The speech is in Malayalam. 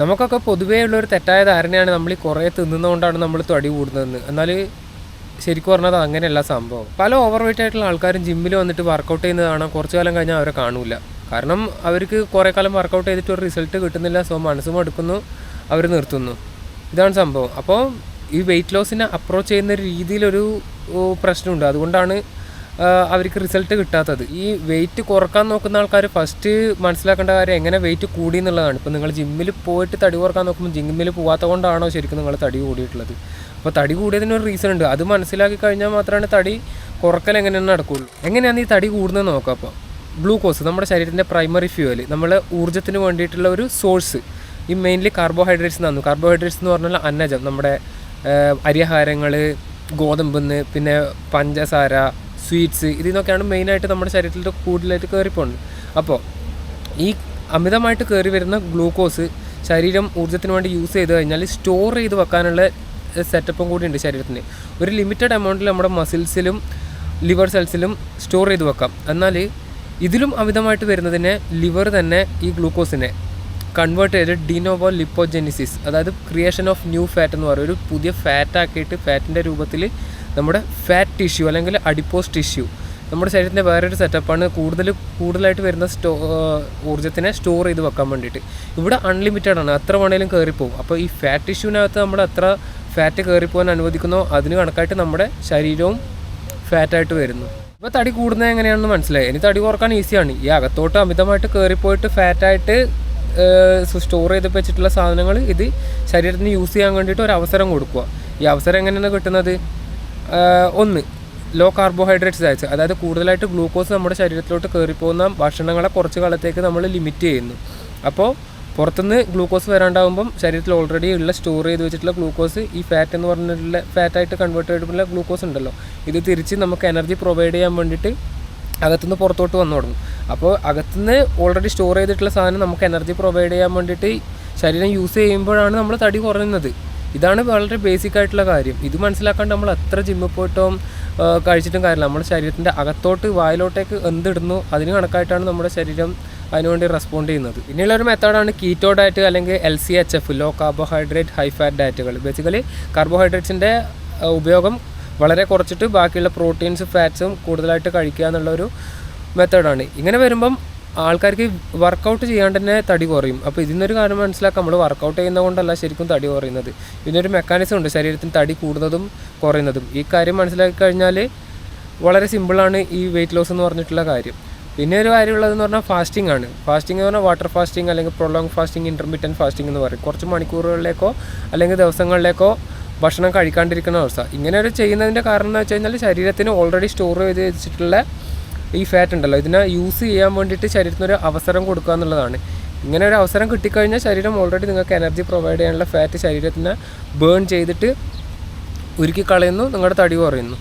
നമുക്കൊക്കെ പൊതുവേ ഉള്ളൊരു തെറ്റായ ധാരണയാണ് നമ്മൾ ഈ കുറേ തിന്നുന്നതുകൊണ്ടാണ് നമ്മൾ തടി കൂടുന്നതെന്ന്. എന്നാൽ ശരിക്കും പറഞ്ഞാൽ അങ്ങനെയല്ല സംഭവം. പല ഓവർ വെയിറ്റ് ആയിട്ടുള്ള ആൾക്കാരും ജിമ്മിൽ വന്നിട്ട് വർക്കൗട്ട് ചെയ്യുന്നതാണ് കുറച്ച് കാലം കഴിഞ്ഞാൽ അവരെ കാണൂല. കാരണം അവർക്ക് കുറേ കാലം വർക്കൗട്ട് ചെയ്തിട്ട് ഒരു റിസൾട്ട് കിട്ടുന്നില്ല. സോ മനസ്സും എടുക്കുന്നു അവർ നിർത്തുന്നു. ഇതാണ് സംഭവം. അപ്പോൾ ഈ വെയിറ്റ് ലോസിനെ അപ്രോച്ച് ചെയ്യുന്ന രീതിയിലൊരു പ്രശ്നമുണ്ട്. അതുകൊണ്ടാണ് അവർക്ക് റിസൾട്ട് കിട്ടാത്തത്. ഈ വെയിറ്റ് കുറയ്ക്കാൻ നോക്കുന്ന ആൾക്കാർ ഫസ്റ്റ് മനസ്സിലാക്കേണ്ട കാര്യം എങ്ങനെ വെയിറ്റ് കൂടി എന്നുള്ളതാണ്. ഇപ്പോൾ നിങ്ങൾ ജിമ്മിൽ പോയിട്ട് തടി കുറയ്ക്കാൻ നോക്കുമ്പോൾ ജിമ്മിൽ പോകാത്ത കൊണ്ടാണോ ശരിക്കും നിങ്ങൾ തടി കൂടിയിട്ടുള്ളത്? അപ്പോൾ തടി കൂടിയതിനൊരു റീസൺ ഉണ്ട്. അത് മനസ്സിലാക്കി കഴിഞ്ഞാൽ മാത്രമാണ് തടി കുറക്കൽ എങ്ങനെയാണ് നടക്കുകയുള്ളൂ എങ്ങനെയാണ് ഈ തടി കൂടുന്നത് നോക്കാം അപ്പോൾ ഗ്ലൂക്കോസ് നമ്മുടെ ശരീരത്തിന്റെ പ്രൈമറി ഫ്യൂവൽ നമ്മൾ ഊർജത്തിന് വേണ്ടിയിട്ടുള്ള ഒരു സോഴ്സ് ഈ മെയിൻലി കാർബോഹൈഡ്രേറ്റ്സ് തന്നു കാർബോഹൈഡ്രേറ്റ്സ് എന്ന് പറഞ്ഞാൽ അന്നജം നമ്മുടെ അരിയാഹാരങ്ങൾ ഗോതമ്പെന്ന് പിന്നെ പഞ്ചസാര സ്വീറ്റ്സ് ഇതിൽ നിന്നൊക്കെയാണ് മെയിനായിട്ട് നമ്മുടെ ശരീരത്തിൽ കൂടുതലായിട്ട് കയറിപ്പോകുന്നത് അപ്പോൾ ഈ അമിതമായിട്ട് കയറി വരുന്ന ഗ്ലൂക്കോസ് ശരീരം ഊർജത്തിന് വേണ്ടി യൂസ് ചെയ്ത് കഴിഞ്ഞാൽ സ്റ്റോർ ചെയ്ത് വെക്കാനുള്ള സെറ്റപ്പും കൂടി ഉണ്ട് ശരീരത്തിന്. ഒരു ലിമിറ്റഡ് എമൗണ്ടിൽ നമ്മുടെ മസിൽസിലും ലിവർ സെൽസിലും സ്റ്റോർ ചെയ്ത് വെക്കാം. എന്നാൽ ഇതിലും അമിതമായിട്ട് വരുന്നതിനെ ലിവർ തന്നെ ഈ ഗ്ലൂക്കോസിനെ കൺവേർട്ട് ചെയ്ത് ഡിനോവോ ലിപ്പോജെനിസിസ് അതായത് ക്രിയേഷൻ ഓഫ് ന്യൂ ഫാറ്റ് എന്ന് പറയും. ഒരു പുതിയ ഫാറ്റ് ആക്കിയിട്ട് ഫാറ്റിന്റെ രൂപത്തിൽ നമ്മുടെ ഫാറ്റ് ടിഷ്യൂ അല്ലെങ്കിൽ അഡിപ്പോസ് ടിഷ്യൂ നമ്മുടെ ശരീരത്തിന്റെ വേറൊരു സെറ്റപ്പാണ് കൂടുതൽ കൂടുതലായിട്ട് വരുന്ന സ്റ്റോ ഊർജത്തിനെ സ്റ്റോർ ചെയ്ത് വെക്കാൻ വേണ്ടിയിട്ട്. ഇവിടെ അൺലിമിറ്റഡ് ആണ് എത്ര വേണേലും കയറിപ്പോവും അപ്പോൾ ഈ ഫാറ്റ് ടിഷ്യൂവിനകത്ത് നമ്മൾ എത്ര ഫാറ്റ് കയറിപ്പോകാൻ അനുവദിക്കുന്നോ അതിന് കണക്കായിട്ട് നമ്മുടെ ശരീരവും ഫാറ്റായിട്ട് വരുന്നു. ഇപ്പോൾ തടി കൂടുന്നത് എങ്ങനെയാണെന്ന് മനസ്സിലായി. ഇനി തടി കുറയ്ക്കാൻ ഈസിയാണ് ഈ അകത്തോട്ട് അമിതമായിട്ട് കയറിപ്പോയിട്ട് ഫാറ്റായിട്ട് സ്റ്റോർ ചെയ്ത് വെച്ചിട്ടുള്ള സാധനങ്ങൾ ഇത് ശരീരത്തിന് യൂസ് ചെയ്യാൻ വേണ്ടിയിട്ട് ഒരു അവസരം കൊടുക്കുക. ഈ അവസരം എങ്ങനെയാണ് കിട്ടുന്നത്? ഒന്ന് ലോ കാർബോഹൈഡ്രേറ്റ്സ് ഡയറ്റ്സ് അതായത് കൂടുതലായിട്ട് ഗ്ലൂക്കോസ് നമ്മുടെ ശരീരത്തിലോട്ട് കയറിപ്പോകുന്ന ഭക്ഷണങ്ങളെ കുറച്ച് കാലത്തേക്ക് നമ്മൾ ലിമിറ്റ് ചെയ്യുന്നു. അപ്പോൾ പുറത്തുനിന്ന് ഗ്ലൂക്കോസ് വരാണ്ടാകുമ്പം ശരീരത്തിൽ ഓൾറെഡി ഉള്ള സ്റ്റോർ ചെയ്ത് വെച്ചിട്ടുള്ള ഗ്ലൂക്കോസ് ഈ ഫാറ്റ് എന്ന് പറഞ്ഞിട്ടുള്ള ഫാറ്റായിട്ട് കൺവേർട്ട് ചെയ്തിട്ടുള്ള ഗ്ലൂക്കോസ് ഉണ്ടല്ലോ. ഇത് തിരിച്ച് നമുക്ക് എനർജി പ്രൊവൈഡ് ചെയ്യാൻ വേണ്ടിയിട്ട് അകത്തുനിന്ന് പുറത്തോട്ട് വന്നു തുടങ്ങും. അപ്പോൾ അകത്തുനിന്ന് ഓൾറെഡി സ്റ്റോർ ചെയ്തിട്ടുള്ള സാധനം നമുക്ക് എനർജി പ്രൊവൈഡ് ചെയ്യാൻ വേണ്ടിയിട്ട് ശരീരം യൂസ് ചെയ്യുമ്പോഴാണ് നമ്മൾ തടി കുറയുന്നത്. ഇതാണ് വളരെ ബേസിക് ആയിട്ടുള്ള കാര്യം. ഇത് മനസ്സിലാക്കാണ്ട് നമ്മൾ എത്ര ജിമ്മിൽ പോയിട്ടും കഴിച്ചിട്ടും കാര്യമില്ല. നമ്മുടെ ശരീരത്തിന്റെ അകത്തോട്ട് വായിലോട്ടേക്ക് എന്തിടുന്നു അതിന് കണക്കായിട്ടാണ് നമ്മുടെ ശരീരം അതിനുവേണ്ടി റെസ്പോണ്ട് ചെയ്യുന്നത്. പിന്നെയുള്ള ഒരു മെത്തേഡാണ് കീറ്റോ ഡയറ്റ് അല്ലെങ്കിൽ L C H F low carbohydrate high fat ഡയറ്റുകൾ basically കാർബോഹൈഡ്രേറ്റ്സിന്റെ ഉപയോഗം വളരെ കുറച്ചിട്ട് ബാക്കിയുള്ള പ്രോട്ടീൻസ് ഫാറ്റ്സും കൂടുതലായിട്ട് കഴിക്കുക എന്നുള്ളൊരു മെത്തേഡാണ് ഇങ്ങനെ വരുമ്പം ആൾക്കാർക്ക് വർക്കൗട്ട് ചെയ്യാണ്ട് തന്നെ തടി കുറയും. അപ്പോൾ ഇതിനൊരു കാര്യം മനസ്സിലാക്കാം നമ്മൾ വർക്കൗട്ട് ചെയ്യുന്ന കൊണ്ടല്ല ശരിക്കും തടി കുറയുന്നത്. ഇതിനൊരു മെക്കാനിസം ഉണ്ട് ശരീരത്തിന് തടി കൂടുന്നതും കുറയുന്നതും. ഈ കാര്യം മനസ്സിലാക്കി കഴിഞ്ഞാൽ വളരെ സിമ്പിളാണ് ഈ വെയിറ്റ് ലോസ് എന്ന് പറഞ്ഞിട്ടുള്ള കാര്യം. പിന്നെ ഒരു കാര്യമുള്ളതെന്ന് പറഞ്ഞാൽ ഫാസ്റ്റിംഗ് ആണ്. ഫാസ്റ്റിംഗ് എന്ന് പറഞ്ഞാൽ വാട്ടർ ഫാസ്റ്റിംഗ് അല്ലെങ്കിൽ പ്രൊലോങ് ഫാസ്റ്റിംഗ് ഇന്റർമീഡിയന്റ് ഫാസ്റ്റിംഗ് എന്ന് പറയും. കുറച്ച് മണിക്കൂറുകളിലേക്കോ അല്ലെങ്കിൽ ദിവസങ്ങളിലേക്കോ ഭക്ഷണം കഴിക്കാണ്ടിരിക്കുന്ന അവസ്ഥ. ഇങ്ങനെ ഒരു ചെയ്യുന്നതിന്റെ കാരണം എന്ന് വെച്ച് കഴിഞ്ഞാൽ ശരീരത്തിന് ഓൾറെഡി സ്റ്റോർ ചെയ്ത് വെച്ചിട്ടുള്ള ഈ ഫാറ്റ് ഉണ്ടല്ലോ. ഇതിനെ യൂസ് ചെയ്യാൻ വേണ്ടിയിട്ട് ശരീരത്തിന് ഒരു അവസരം കൊടുക്കുക എന്നുള്ളതാണ്. ഇങ്ങനെ ഒരു അവസരം കിട്ടിക്കഴിഞ്ഞാൽ ശരീരം ഓൾറെഡി നിങ്ങൾക്ക് എനർജി പ്രൊവൈഡ് ചെയ്യാനുള്ള ഫാറ്റ് ശരീരത്തിനെ ബേൺ ചെയ്തിട്ട് ഉരുക്കി കളയുന്നു നിങ്ങളുടെ തടി കുറയുന്നു.